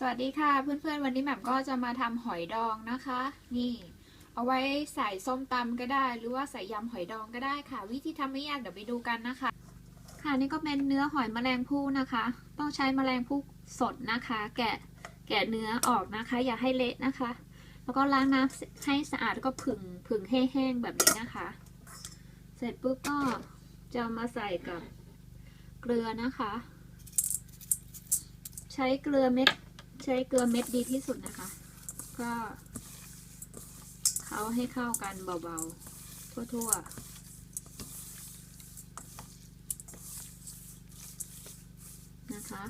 สวัสดีค่ะเพื่อนๆ วันนี้แหม่มก็จะมาทำหอยดองนะคะ นี่ เอาไว้ใส่ส้มตำก็ได้ หรือว่าใส่ยำหอยดองก็ได้ค่ะ วิธีทำไม่ยากเดี๋ยวไปดูกันนะคะ ค่ะนี่ก็เป็นเนื้อหอยแมลงภู่นะคะ ต้องใช้แมลงภู่สดนะคะ แกะแกะเนื้อออกนะคะ อย่าให้เละนะคะ แล้วก็ล้างน้ำให้สะอาดแล้วก็ผึ่งผึ่งให้แห้งแบบนี้นะคะ เสร็จปุ๊บก็จะมาใส่กับเกลือนะคะ ใช้เกลือเม็ด ใช้เกลือเม็ดดีที่สุดนะคะ ก็เขาให้เข้ากันเบาๆ ทั่วๆนะคะ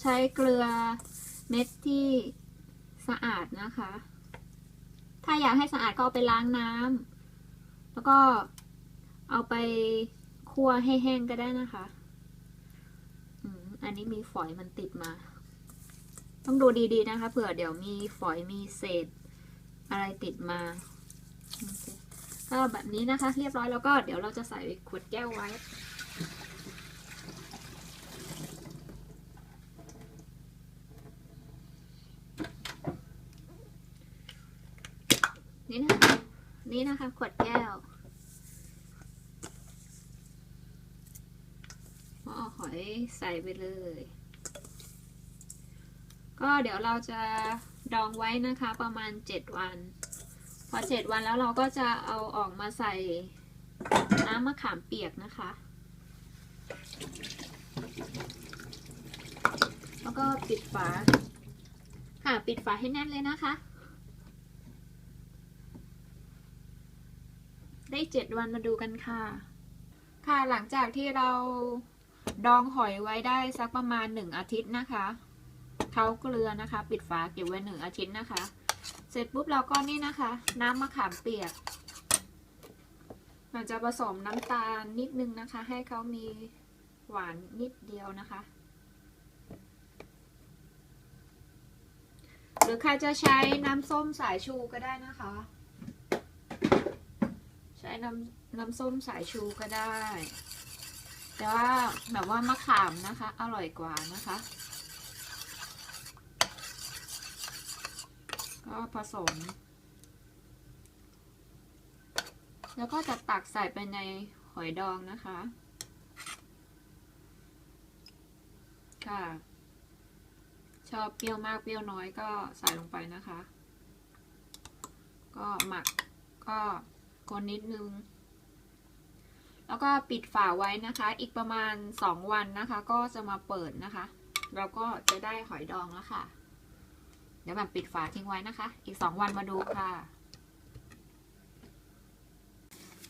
ใช้เกลือเม็ดที่สะอาดนะคะ ถ้าอยากให้สะอาดก็เอาไปล้างน้ำแล้วก็เอาไปคั่วให้แห้งก็ได้นะคะ อันนี้มีฝอยมันติดมา ต้องดูดีๆนะคะ เผื่อเดี๋ยวมีฝอยมีเศษ อะไรติดมาก็แบบนี้นะคะ เรียบร้อยแล้วก็เดี๋ยวเราจะใส่ขวดแก้วไว้ นี่นะคะ นี่นะคะขวดแก้วเอาหอยใส่ไปเลย ก็เดี๋ยวเราจะดองไว้นะคะประมาณ 7 วัน พอ 7 วันแล้วเราก็จะเอาออกมาใส่น้ำมะขามเปียกนะคะ แล้วก็ปิดฝา ค่ะปิดฝาให้แน่นเลยนะคะ ได้ 7 วันมาดูกันค่ะ ค่ะหลังจากที่เราดองหอยไว้ได้สักประมาณ 1 อาทิตย์นะคะ เขาเกลือนะคะ ปิดฝาเก็บไว้หนึ่งอาทิตย์นะคะ เสร็จปุ๊บเราก็นี่นะคะ น้ำมะขามเปียกเราจะผสมน้ำตาลนิดนึงนะคะ ให้เขามีหวานนิดเดียวนะคะ หรือใครจะใช้น้ำส้มสายชูก็ได้นะคะ ใช้น้ำน้ำส้มสายชูก็ได้ แต่ว่าแบบว่ามะขามนะคะ อร่อยกว่านะคะ ก็ผสม แล้วก็จะตักใส่ไปในหอยดองนะคะ ค่ะ ชอบเปรี้ยวมากเปรี้ยวน้อยก็ใส่ลงไปนะคะ ก็หมักก็คนนิดนึง แล้วก็ปิดฝาไว้นะคะ อีกประมาณสองวันนะคะ ก็จะมาเปิดนะคะ เราก็จะได้หอยดองแล้วค่ะ ดี๋ยวแบบปิดฝาทิ้งไว้นะคะ อีกสองวันมาดูค่ะ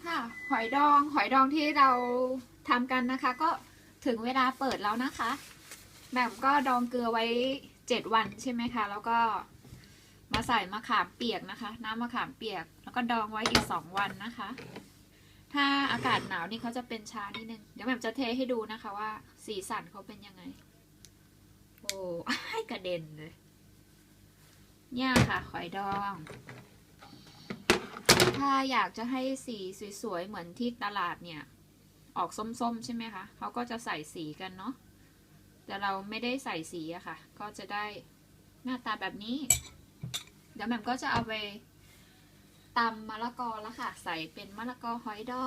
ค่ะหอยดองหอยดองที่เราทำกันนะคะ ก็ถึงเวลาเปิดแล้วนะคะแหม่มก็ดองเกลือไว้เจ็ดวันใช่ไหมคะ แล้วก็มาใส่มะขามเปียกนะคะ น้ำมะขามเปียก แล้วก็ดองไว้อีกสองวันนะคะ ถ้าอากาศหนาวนี่เขาจะเป็นชานิดนึง เดี๋ยวแหม่มจะเทให้ดูนะคะว่าสีสันเขาเป็นยังไง โอ้กระเด็นเลย เนี่ยค่ะหอยดอง ถ้าอยากจะให้สีสวยๆ เหมือนที่ตลาดเนี่ย ออกส้มๆ ใช่ไหมคะเขาก็จะใส่สีกันเนาะแต่เราไม่ได้ใส่สีอะค่ะ ก็จะได้หน้าตาแบบนี้ เดี๋ยวแหม่มก็จะเอาไปตำมะละกอแล้วค่ะ ใส่เป็นมะละกอหอยดอง